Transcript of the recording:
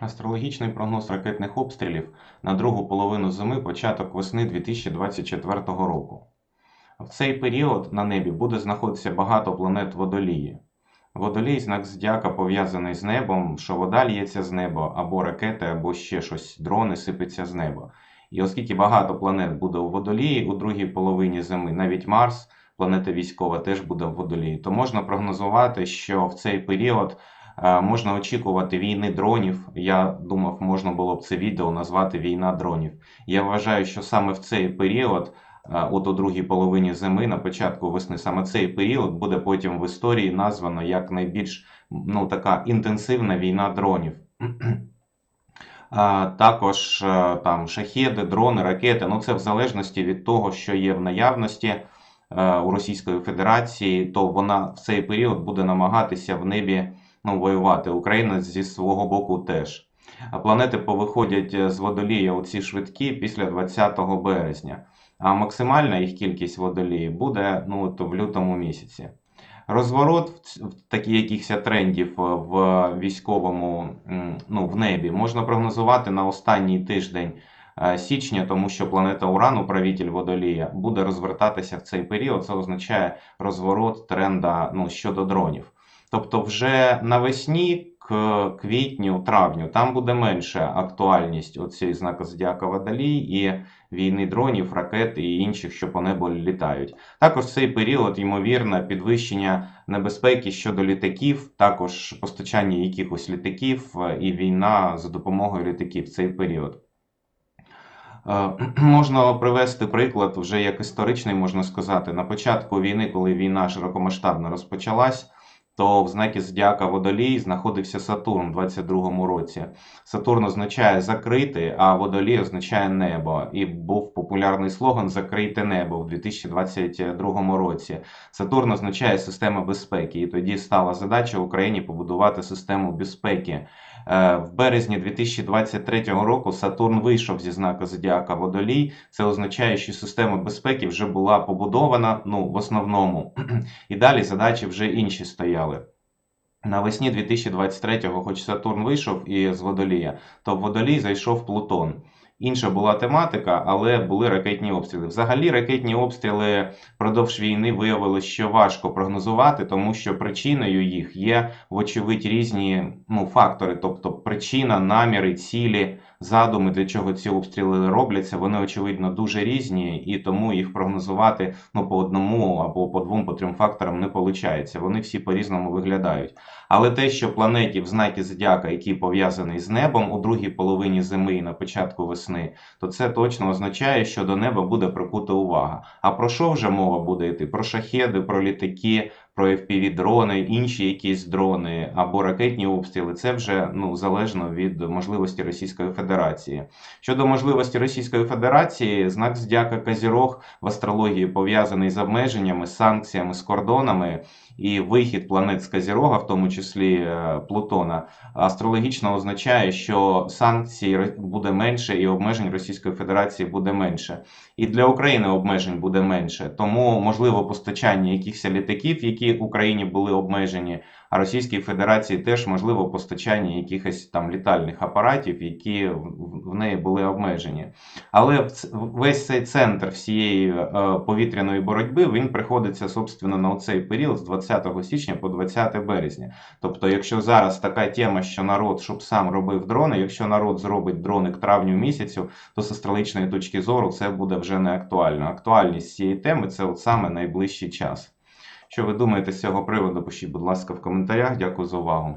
Астрологічний прогноз ракетних обстрілів на другу половину зими, початок весни 2024 року. В цей період на небі буде знаходитися багато планет водолії. Водолій знак зодіака пов'язаний з небом, що вода лється з неба, або ракети, або ще щось, дрони сипеться з неба. І оскільки багато планет буде у водолії у другій половині зими, навіть Марс, планета військова, теж буде в водолії, то можна прогнозувати, що в цей період Можна очікувати війни дронів. Я думав, можна було б це відео назвати Війна дронів. Я вважаю, що саме в цей період, е, от у другій половині зими, на початку весни, саме цей період буде потім в історії названо як найбільш ну, така інтенсивна війна дронів. Також е, там шахеди, дрони, ракети. Ну це в залежності від того, що є в наявності е, у Російської Федерації, то вона в цей період буде намагатися в небі ну, воювати. Україна зі свого боку теж. Планети повиходять е, з водолія у ці швидкі після 20 березня. А максимальна їх кількість водолії буде ну, то в лютому місяці. Розворот в такі якихось трендів е, в військовому ну, в небі можна прогнозувати на останній тиждень е, січня, тому що планета Уран, управитель водолія, буде розвертатися в цей період. Це означає розворот тренда ну, щодо дронів. Тобто, вже навесні, к квітню, травню, там буде менша актуальність оцієї знака Зодіака Водолій і війни дронів, ракет і інших, що по небу літають. Також цей період, ймовірно, підвищення небезпеки щодо літаків, також постачання якихось літаків е, і війна за допомогою літаків в цей період. Е, можна привести приклад вже як історичний, можна сказати, на початку війни, коли війна широкомасштабно розпочалась то в знакі Зодіака Водолій знаходився Сатурн у 22-му році. Сатурн означає закрити, а Водолій означає небо. І був популярний слоган Закрийте небо в 2022 році. Сатурн означає система безпеки. І тоді стала задача Україні побудувати систему безпеки. Е, в березні 2023 року Сатурн вийшов зі знака Зодіака Водолій. Це означає, що система безпеки вже була побудована ну, в основному. І далі задачі вже інші стояли. Навесні 2023-го, хоч Сатурн вийшов із Водолія, то в Водолій зайшов Плутон. Інша була тематика, але були ракетні обстріли. Взагалі, ракетні обстріли впродовж війни виявилося, що важко прогнозувати, тому що причиною їх є, вочевидь, різні ну, фактори, тобто причина, наміри, цілі, задуми, для чого ці обстріли робляться, вони очевидно дуже різні, і тому їх прогнозувати ну, по одному або по двом, по трьом факторам не виходить. Вони всі по-різному виглядають. Але те, що планеті в знакі Зодіака, який пов'язаний з небом у другій половині зими і на початку весни, то це точно означає, що до неба буде прикута увага. А про що вже мова буде йти? Про шахеди, про літаки, про FPV-дрони, інші якісь дрони або ракетні обстріли, це вже ну залежно від можливості Російської Федерації. Щодо можливості Російської Федерації, знак Здяка Казірог в астрології пов'язаний з обмеженнями, санкціями, з кордонами і вихід планет з Казірога, в тому числі е, Плутона, астрологічно означає, що санкцій буде менше і обмежень Російської Федерації буде менше. І для України обмежень буде менше. Тому можливо постачання якихось літаків, які які Україні були обмежені, а Російській Федерації теж можливо постачання якихось там літальних апаратів, які в неї були обмежені. Але весь цей центр всієї е, повітряної боротьби він приходиться собственно на цей період з 20 січня по 20 березня. Тобто, якщо зараз така тема, що народ щоб сам робив дрони, якщо народ зробить дрони к травню місяцю, то з астрологічної точки зору це буде вже не актуально. Актуальність цієї теми це от саме найближчий час. Що ви думаєте з цього приводу? Пишіть, будь ласка, в коментарях. Дякую за увагу.